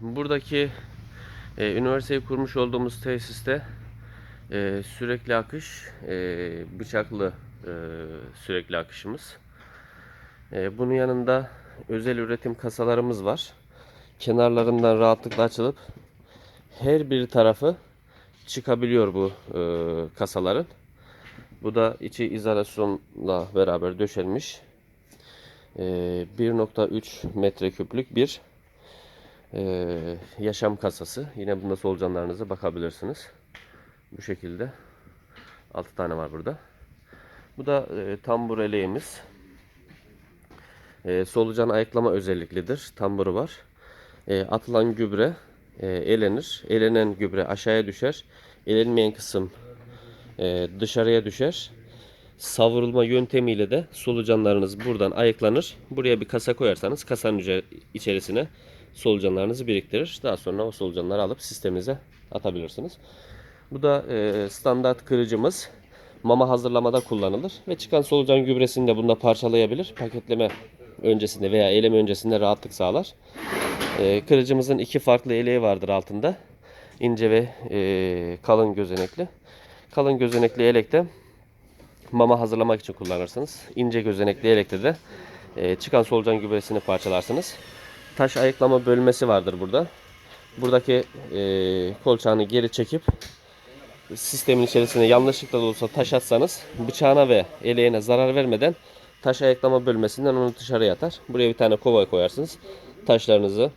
Buradaki e, üniversiteyi kurmuş olduğumuz tesiste e, sürekli akış, e, bıçaklı e, sürekli akışımız. E, bunun yanında özel üretim kasalarımız var. Kenarlarından rahatlıkla açılıp her bir tarafı çıkabiliyor bu e, kasaların. Bu da içi izolasyonla beraber döşenmiş. E, 1.3 metreküplük bir e, yaşam kasası. Yine bunda solucanlarınıza bakabilirsiniz. Bu şekilde. 6 tane var burada. Bu da e, tambur eleğimiz. E, solucan ayıklama özelliklidir. Tamburu var. E, atılan gübre e, elenir. Elenen gübre aşağıya düşer. Elenmeyen kısım e, dışarıya düşer. Savrulma yöntemiyle de solucanlarınız buradan ayıklanır. Buraya bir kasa koyarsanız kasanın içerisine solucanlarınızı biriktirir. Daha sonra o solucanları alıp sisteminize atabilirsiniz. Bu da e, standart kırıcımız. Mama hazırlamada kullanılır ve çıkan solucan gübresini de bunda parçalayabilir. Paketleme öncesinde veya eleme öncesinde rahatlık sağlar. E, kırıcımızın iki farklı eleği vardır altında. İnce ve e, kalın gözenekli. Kalın gözenekli elekte mama hazırlamak için kullanırsınız. İnce gözenekli elekte de e, çıkan solucan gübresini parçalarsınız. Taş ayıklama bölmesi vardır burada. Buradaki e, kolçağını geri çekip sistemin içerisine yanlışlıkla da olsa taş atsanız bıçağına ve eleğine zarar vermeden taş ayıklama bölmesinden onu dışarıya atar. Buraya bir tane kova koyarsınız. Taşlarınızı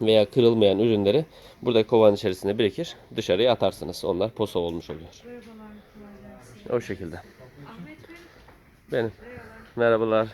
veya kırılmayan ürünleri buradaki kovanın içerisine birikir. Dışarıya atarsınız. Onlar posa olmuş oluyor. O şekilde. Benim. Merhabalar.